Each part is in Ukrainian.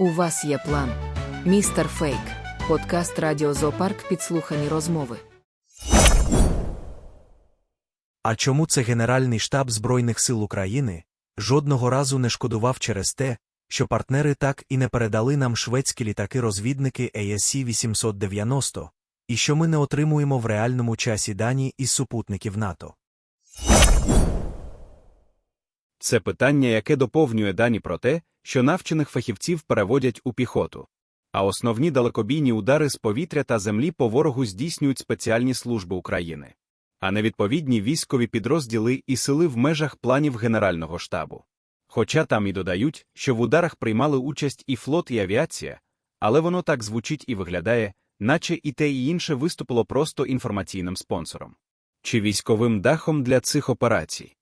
У вас є план. Містер Фейк. Подкаст Радіо Зоопарк підслухані розмови. А чому це Генеральний штаб Збройних сил України жодного разу не шкодував через те, що партнери так і не передали нам шведські літаки-розвідники ASC 890, і що ми не отримуємо в реальному часі дані із супутників НАТО? Це питання, яке доповнює дані про те, що навчених фахівців переводять у піхоту. А основні далекобійні удари з повітря та землі по ворогу здійснюють спеціальні служби України, а не відповідні військові підрозділи і сили в межах планів Генерального штабу. Хоча там і додають, що в ударах приймали участь і флот, і авіація, але воно так звучить і виглядає, наче і те і інше виступило просто інформаційним спонсором чи військовим дахом для цих операцій.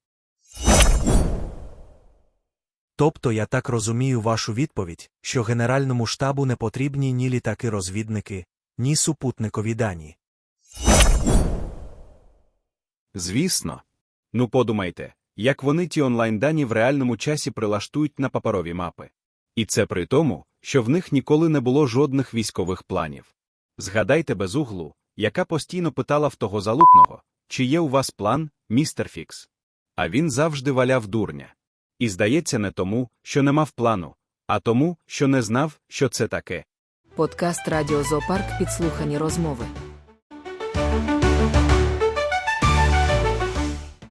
Тобто я так розумію вашу відповідь, що Генеральному штабу не потрібні ні літаки-розвідники, ні супутникові дані. Звісно. Ну подумайте, як вони ті онлайн-дані в реальному часі прилаштують на паперові мапи. І це при тому, що в них ніколи не було жодних військових планів. Згадайте безуглу, яка постійно питала в того залупного, чи є у вас план, містер Фікс. А він завжди валяв дурня. І здається, не тому, що не мав плану, а тому, що не знав, що це таке. Подкаст Радіо Зоопарк підслухані розмови.